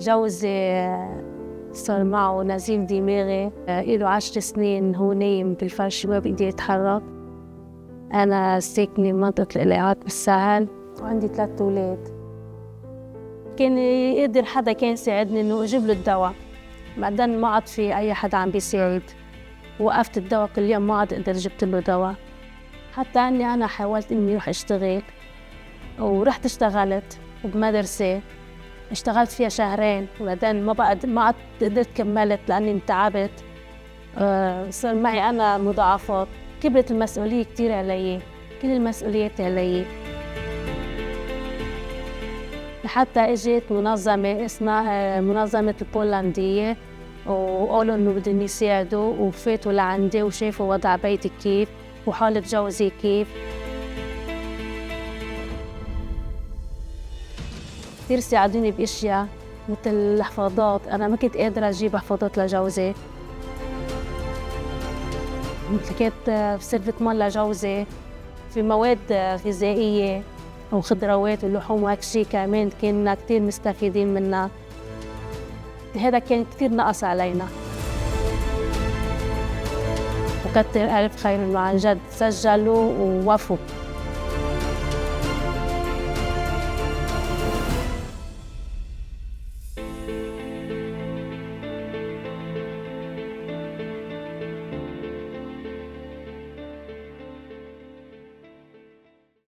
جوزي صار معه نزيف دماغي. له عشر سنين هو نايم بالفرش ما بيقدر يتحرك. أنا ساكنة بمنطقة الإيقاعات بالسهل وعندي ثلاث أولاد. كان يقدر حدا كان يساعدني إنه أجيب له الدواء. بعدين ما عاد في أي حدا عم بيساعد. وقفت الدواء كل يوم ما عاد أقدر جبت له دواء. حتى أني أنا حاولت إني أروح أشتغل. ورحت اشتغلت بمدرسة. اشتغلت فيها شهرين وبعدين ما بقى ما قدرت كملت لأني انتعبت. آه، صار معي أنا مضاعفات. كبرت المسؤولية كثير علي كل المسؤوليات علي. لحتى إجت منظمة اسمها منظمة البولندية وقالوا إنه بدهم يساعدوا وفاتوا لعندي وشافوا وضع بيتي كيف وحالة جوزي كيف. كثير ساعدوني بأشياء مثل الحفاضات. أنا ما كنت قادرة أجيب حفاضات لجوزي. كانت صرفت مال لجوزي في مواد غذائية وخضروات ولحوم وهيك شيء كمان كنا كثير مستفيدين منها. هذا كان كثير نقص علينا. وكتر ألف خير عن جد سجلوا ووفوا.